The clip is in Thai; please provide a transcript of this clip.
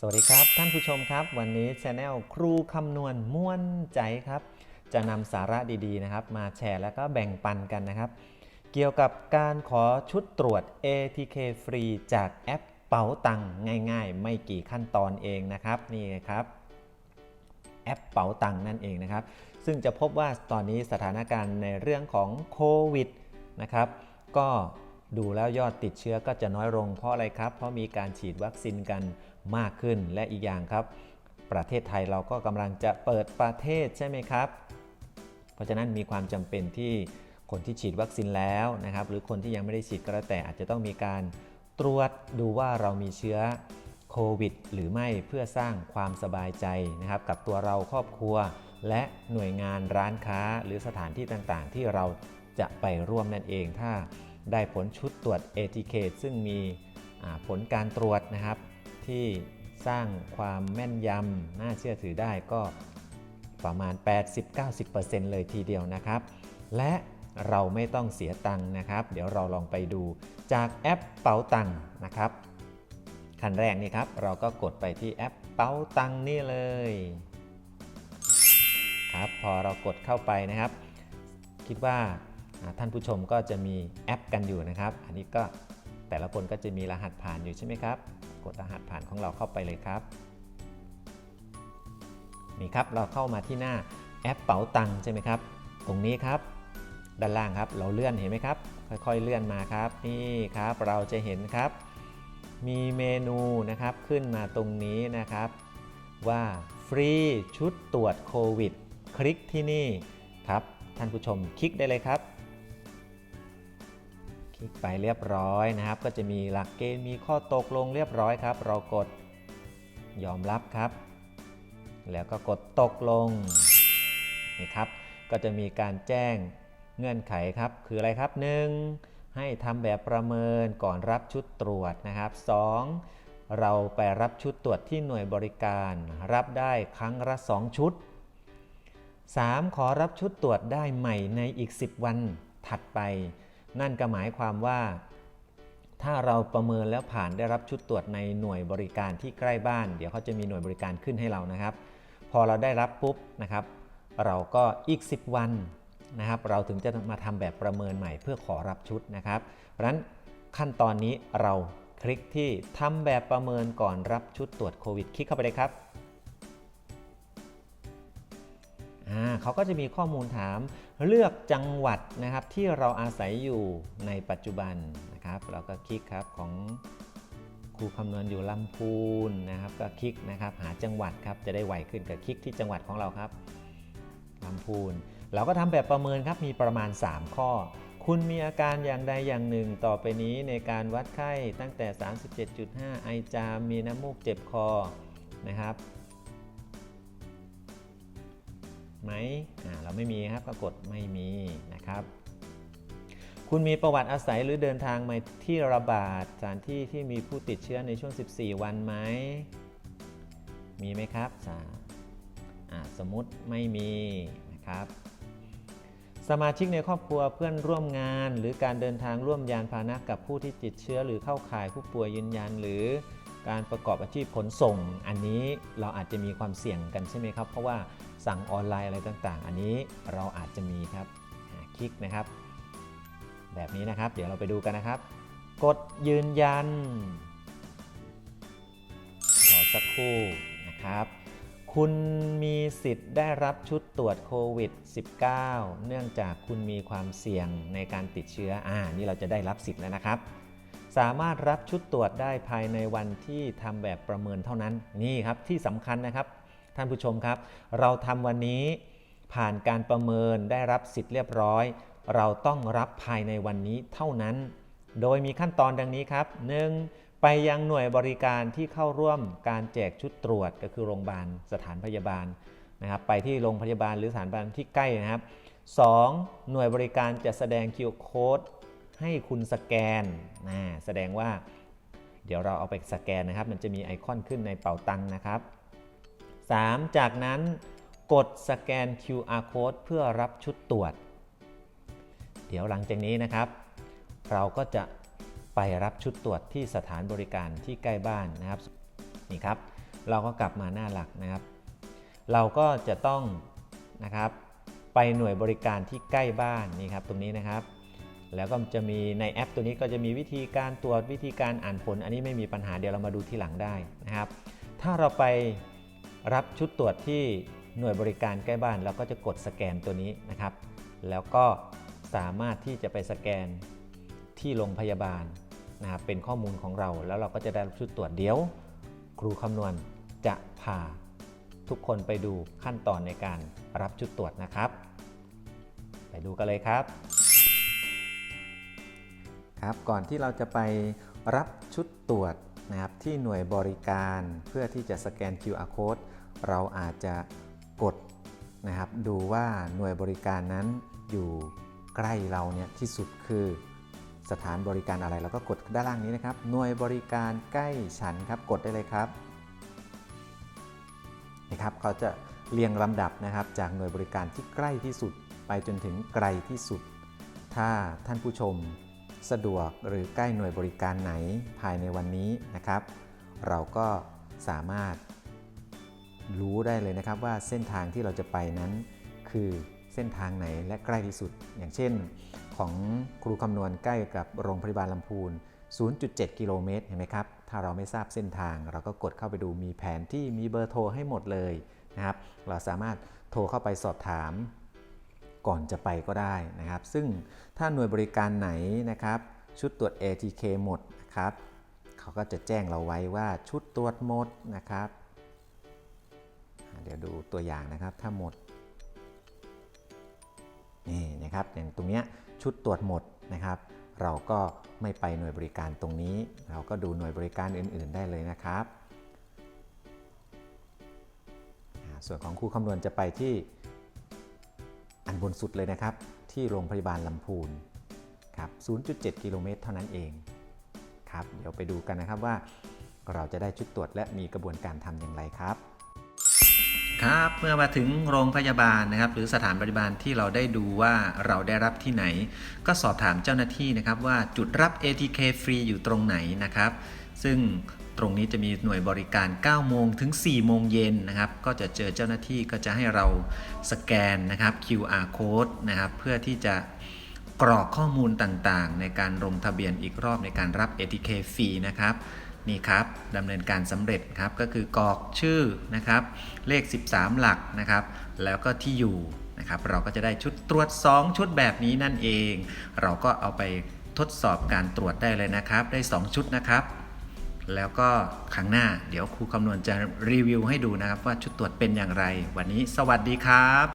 สวัสดีครับ ท่านผู้ชมครับ วันนี้ช anel ครูคำนวณม่วนใจครับ จะนำสาระดีๆนะครับ มาแชร์แล้วก็แบ่งปันกันนะครับ เกี่ยวกับการขอชุดตรวจ ATK ฟรีจากแอปเป๋าตังค์ง่าย ๆ ไม่กี่ขั้นตอนเองนะครับนี่ครับแอปเป๋าตังค์นั่นเองนะครับ ซึ่งจะพบว่าตอนนี้สถานการณ์ในเรื่องของโควิดนะครับก็ ดูแล้วยอดติดเชื้อก็จะน้อยลงเพราะอะไรครับ เพราะมีการฉีดวัคซีนกันมากขึ้นและอีกอย่างครับ ประเทศไทยเราก็กำลังจะเปิดประเทศใช่ไหมครับ เพราะฉะนั้นมีความจำเป็นที่คนที่ฉีดวัคซีนแล้วนะครับ หรือคนที่ยังไม่ได้ฉีดก็แล้วแต่อาจจะต้องมีการตรวจดูว่าเรามีเชื้อโควิด หรือไม่เพื่อสร้างความสบายใจนะครับ กับตัวเราครอบครัว และหน่วยงานร้านค้าหรือสถานที่ต่างๆ ที่เราจะไปร่วมนั่นเองถ้า ได้ผลชุดตรวจ ATK ซึ่งมีผลการตรวจนะครับ ที่สร้างความแม่นยำน่าเชื่อถือได้ก็ประมาณ 80-90%เลยทีเดียวนะครับ และเราไม่ต้องเสียตังค์นะครับ เดี๋ยวเราลองไปดูจากแอปเป๋าตังค์นะครับขั้นแรกนี่ครับ เราก็กดไปที่แอปเป๋าตังค์นี่เลยครับ พอเรากดเข้าไปนะครับ คิดว่า ท่านผู้ชมก็จะมีแอปกันอยู่นะครับ อันนี้ก็แต่ละคนก็จะมีรหัสผ่านอยู่ใช่ไหมครับ กดรหัสผ่านของเราเข้าไปเลยครับ นี่ครับเราเข้ามาที่หน้าแอปเป๋าตังค์ใช่ไหมครับ ตรงนี้ครับ ด้านล่างครับเราเลื่อนเห็นไหมครับ ค่อยๆเลื่อนมาครับ นี่ครับเราจะเห็นครับ มีเมนูนะครับขึ้นมาตรงนี้นะครับ ว่าฟรีชุดตรวจโควิด คลิกที่นี่ครับท่านผู้ชมคลิกได้เลยครับ คลิกไปเรียบร้อยนะครับ ก็จะมีหลักเกณฑ์มีข้อตกลงเรียบร้อยครับ เรากดยอมรับครับ แล้วก็กดตกลงนี่ครับ ก็จะมีการแจ้งเงื่อนไขครับ คืออะไรครับ 1. ให้ทำแบบประเมินก่อนรับชุดตรวจนะครับ 2. เราไปรับชุดตรวจที่หน่วยบริการ รับได้ครั้งละ 2 ชุด 3. ขอรับชุดตรวจได้ใหม่ในอีก 10 วันถัดไป นั่นก็หมายความว่า ถ้าเราประเมินแล้วผ่านได้รับชุดตรวจในหน่วยบริการที่ใกล้บ้าน เดี๋ยวเขาจะมีหน่วยบริการขึ้นให้เรานะครับ พอเราได้รับปุ๊บนะครับ เราก็อีก 10 วันนะครับ เราถึงจะมาทำแบบประเมินใหม่เพื่อขอรับชุดนะครับ เพราะฉะนั้นขั้นตอนนี้เราคลิกที่ทำแบบประเมินก่อนรับชุดตรวจโควิด คลิกเข้าไปเลยครับ เขาก็จะมีข้อมูลถามเลือกจังหวัดนะครับที่เราอาศัยอยู่ในปัจจุบันนะครับเราก็คลิกครับของครูคำนวณอยู่ลำพูนนะครับก็คลิกนะครับหาจังหวัดครับจะได้ไวขึ้นกับคลิกที่จังหวัดของเราครับลำพูน เราก็ทำแบบประเมินครับมีประมาณ 3 ข้อ คุณมีอาการอย่างใดอย่างหนึ่ง ต่อไปนี้ในการวัดไข้ตั้งแต่ 37.5 ไอจามมีน้ำมูกเจ็บคอนะครับ ไหมอ่าเราไม่มีครับก็กดไม่มีนะครับ คุณมีประวัติอาศัยหรือเดินทางมาที่ระบาดสถานที่ที่มีผู้ติดเชื้อในช่วง 14 วันไหม มีไหมครับสาอ่าสมมุติไม่มีนะครับ สมาชิกในครอบครัวเพื่อนร่วมงาน หรือการเดินทางร่วมยานพาหนะกับผู้ที่ติดเชื้อหรือเข้าข่ายผู้ป่วยยืนยันหรือ การประกอบอาชีพขนส่ง อันนี้เราอาจจะมีความเสี่ยงกันใช่ไหมครับ เพราะว่าสั่งออนไลน์อะไรต่างๆ อันนี้เราอาจจะมีครับคลิกนะครับ แบบนี้นะครับ เดี๋ยวเราไปดูกันนะครับ กดยืนยันรอสักครู่นะครับ คุณมีสิทธิ์ได้รับชุดตรวจโควิด -19 เนื่องจากคุณมีความเสี่ยงในการติดเชื้ออ่านี่เราจะได้รับสิทธิ์แล้วนะครับ สามารถรับชุดตรวจได้ภายในวันที่ทำแบบประเมินเท่านั้นนี่ครับที่สำคัญนะครับ ท่านผู้ชมครับ เราทำวันนี้ผ่านการประเมินได้รับสิทธิ์เรียบร้อย เราต้องรับภายในวันนี้เท่านั้น โดยมีขั้นตอนดังนี้ครับ 1. ไปยังหน่วยบริการที่เข้าร่วมการแจกชุดตรวจก็คือโรงพยาบาลสถานพยาบาลนะครับ ไปที่โรงพยาบาลหรือสถานพยาบาลที่ใกล้นะครับ 2. หน่วยบริการจะแสดง QR Code ให้คุณสแกนนะแสดงว่า เดี๋ยวเราเอาไปสแกนนะครับ มันจะมีไอคอนขึ้นในเป๋าตังนะครับ 3. จากนั้นกดสแกน QR Code เพื่อรับชุดตรวจ เดี๋ยวหลังจากนี้นะครับ เราก็จะไปรับชุดตรวจที่สถานบริการที่ใกล้บ้านนะครับนี่ครับ เราก็กลับมาหน้าหลักนะครับ เราก็จะต้องนะครับ ไปหน่วยบริการที่ใกล้บ้านนี่ครับตรงนี้นะครับ แล้วก็จะมีในแอปตัวนี้ก็จะมีวิธีการตรวจวิธีการอ่านผล อันนี้ไม่มีปัญหาเดี๋ยวเรามาดูที่หลังได้นะครับ ถ้าเราไปรับชุดตรวจที่หน่วยบริการใกล้บ้านเราก็จะกดสแกนตัวนี้นะครับ แล้วก็สามารถที่จะไปสแกนที่โรงพยาบาลนะครับเป็นข้อมูลของเราแล้วเราก็จะได้รับชุดตรวจเดี๋ยว ครูคำนวณจะพาทุกคนไปดูขั้นตอนในการรับชุดตรวจนะครับ ไปดูกันเลยครับ ครับก่อนที่เราจะไปรับชุดตรวจนะครับที่หน่วยบริการเพื่อที่จะสแกน QR code เราอาจจะกดนะครับดูว่าหน่วยบริการนั้นอยู่ใกล้เราเนี่ยที่สุดคือสถานบริการอะไรเราก็กดด้านล่างนี้นะครับ หน่วยบริการใกล้ฉันครับกดได้เลยครับนะครับเขาจะเรียงลำดับนะครับจากหน่วยบริการที่ใกล้ที่สุด ไปจนถึงไกลที่สุด ถ้าท่านผู้ชม สะดวกหรือใกล้หน่วยบริการไหนภายในวันนี้นะครับ เราก็สามารถรู้ได้เลยนะครับว่าเส้นทางที่เราจะไปนั้น คือเส้นทางไหนและใกล้ที่สุด อย่างเช่น ของครูคำนวณใกล้กับโรงพยาบาลลำพูน 0.7 กิโลเมตรเห็นไหมครับ ถ้าเราไม่ทราบเส้นทาง เราก็กดเข้าไปดูมีแผนที่มีเบอร์โทรให้หมดเลยนะครับ เราสามารถโทรเข้าไปสอบถาม ก่อนจะไปก็ได้นะครับ ซึ่งถ้าหน่วยบริการไหนนะครับชุดตรวจ ATK หมดนะครับเขาก็จะแจ้งเราไว้ว่าชุดตรวจหมดนะครับ เดี๋ยวดูตัวอย่างนะครับถ้าหมดนี่นะครับอย่างตรงเนี้ยชุดตรวจหมดนะครับ เราก็ไม่ไปหน่วยบริการตรงนี้ เราก็ดูหน่วยบริการอื่น ๆ ได้เลยนะครับ ส่วนของครูคำนวณจะไปที่ อันบนสุดเลยนะครับ ที่โรงพยาบาลลำพูนครับ 0.7 กิโลเมตรเท่านั้นเองครับ เดี๋ยวไปดูกันนะครับว่า เราจะได้ชุดตรวจและมีกระบวนการทำอย่างไรครับ ครับเมื่อมาถึงโรงพยาบาลนะครับ หรือสถานบริบาลที่เราได้ดูว่าเราได้รับที่ไหน ก็สอบถามเจ้าหน้าที่นะครับว่าจุดรับ ATK ฟรีอยู่ตรงไหนนะครับ ซึ่ง ตรงนี้จะมีหน่วยบริการ 9 โมงถึง 4 โมงเย็นนะครับ ก็จะเจอเจ้าหน้าที่ก็จะให้เราสแกนนะครับ QR code นะครับ เพื่อที่จะกรอกข้อมูลต่างๆ ในการลงทะเบียนอีกรอบในการรับ ATK ฟรีนะครับนี่ครับดำเนินการสำเร็จครับก็คือกรอกชื่อนะครับ เลข 13 หลักนะครับ แล้วก็ที่อยู่นะครับเราก็จะได้ชุดตรวจ 2 ชุดแบบนี้นั่นเอง เราก็เอาไปทดสอบการตรวจได้เลยนะครับ ได้ 2 ชุดนะครับ แล้วก็ครั้งหน้าเดี๋ยวครูคำนวณจะรีวิวให้ดูนะครับ ว่าชุดตรวจเป็นอย่างไร วันนี้สวัสดีครับ